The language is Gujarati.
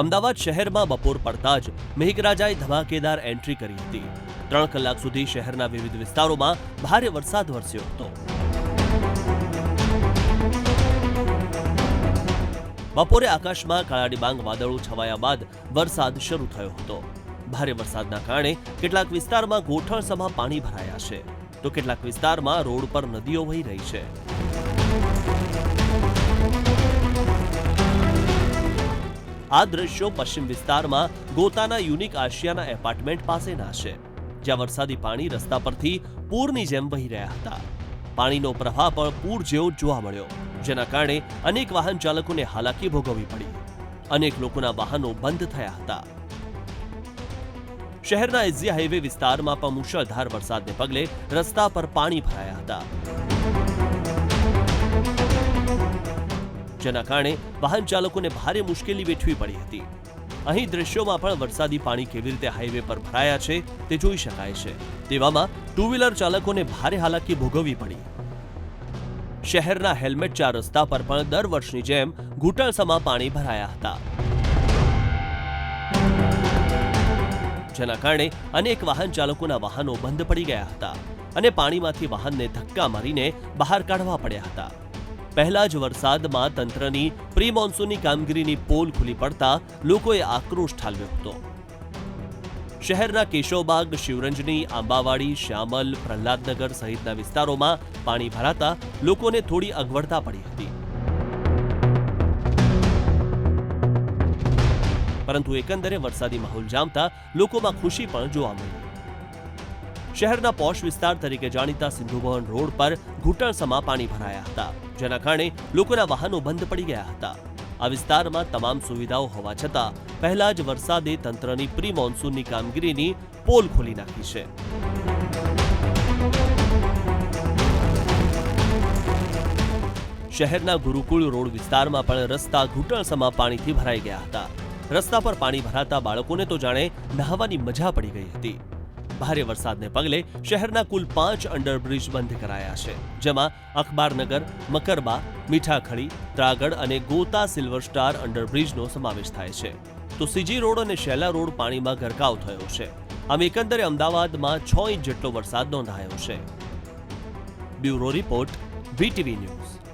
અમદાવાદ શહેરમાં બપોર પડતા જ મેઘરાજાએ ધમાકેદાર એન્ટ્રી કરી હતી. ત્રણ કલાક સુધી શહેરના વિવિધ વિસ્તારોમાં ભારે વરસાદ વરસ્યો હતો. બપોરે આકાશમાં કાળા ડિબાંગ વાદળો છવાયા બાદ વરસાદ શરૂ થયો હતો. ભારે વરસાદના કારણે કેટલાક વિસ્તારમાં ગોઠણસમાં પાણી ભરાયા છે. તો કેટલાક વિસ્તારમાં રોડ પર નદીઓ વહી રહી છે. આ દ્રશ્યો પશ્ચિમ વિસ્તારમાં ગોતાના યુનિક આશિયાના એપાર્ટમેન્ટ પાસેના છે, જ્યાં વરસાદી પાણી રસ્તા પરથી પૂરની જેમ વહી રહ્યા હતા. પાણીનો પ્રવાહ પણ પૂર જેવો જોવા મળ્યો, જેના કારણે અનેક વાહન ચાલકોને હાલાકી ભોગવવી પડી. અનેક લોકોના વાહનો બંધ થયા હતા. શહેરના એઝિયા હાઈવે વિસ્તારમાં પણ મુશળધાર વરસાદને પગલે રસ્તા પર પાણી ભરાયા હતા. જેના કારણે વાહન ચાલકોને ભારે મુશ્કેલી વેઠવી પડી હતી. અહીં દ્રશ્યોમાં પણ વરસાદી પાણી કેવી રીતે હાઈવે પર ભરાયા છે તે જોઈ શકાય છે. તેવામાં ટુ વ્હીલર ચાલકોને ભારે હાલાકી ભોગવવી પડી. શહેરના હેલ્મેટ ચાર રસ્તા પર પણ દર વર્ષની જેમ ઘૂંટણસમાં પાણી ભરાયા હતા. જેના કારણે અનેક વાહન ચાલકોના વાહનો બંધ પડી ગયા હતા અને પાણીમાંથી વાહનને ધક્કા મારીને બહાર કાઢવા પડ્યા હતા. પહેલા જ વરસાદમાં તંત્રની પ્રી મોન્સૂનની કામગીરીની પોલ ખુલી પડતા લોકોએ આક્રોશ ઠાલવ્યો હતો. શહેરના કેશવબાગ શિવરંજની, આંબાવાડી, શ્યામલ, પ્રહલાદનગર સહિતના વિસ્તારોમાં પાણી ભરાતા લોકોને થોડી અગવડતા પડી હતી. પરંતુ એકંદરે વરસાદી માહોલ જામતા લોકોમાં ખુશી પણ જોવા મળી. શહેરના પોશ વિસ્તાર તરીકે જાણીતા સિંધુભવન રોડ પર ઘૂંટણસમાં પાણી ભરાયા હતા, જેના કારણે લોકોના વાહનો બંધ પડી ગયા હતા. આ વિસ્તારમાં તમામ સુવિધાઓ હોવા છતાં, પહેલા જ વરસાદે તંત્રની પ્રી મોન્સૂનની કામગીરીની પોલ ખોલી નાખી છે. શહેરના ગુરુકુળ રોડ વિસ્તારમાં પણ રસ્તા ઘૂંટણસમાં પાણીથી ભરાઈ ગયા હતા. રસ્તા પર પાણી ભરાતા બાળકોને તો જાણે નહાવાની મજા પડી ગઈ હતી. ભારે વરસાદને પગલે શહેરના કુલ પાંચ અંડરબ્રિજ બંધ કરાયા છે, જેમાં અખબારનગર, મકરબા, મીઠાખડી, ત્રાગડ અને ગોતા સિલ્વર સ્ટાર અંડરબ્રિજનો સમાવેશ થાય છે. તો સીજી રોડ અને શેલા રોડ પાણીમાં ગરકાવ થયો છે. આમ એકંદરે અમદાવાદમાં છ ઇંચ જેટલો વરસાદ નોંધાયો છે. Bureau report, VTV news.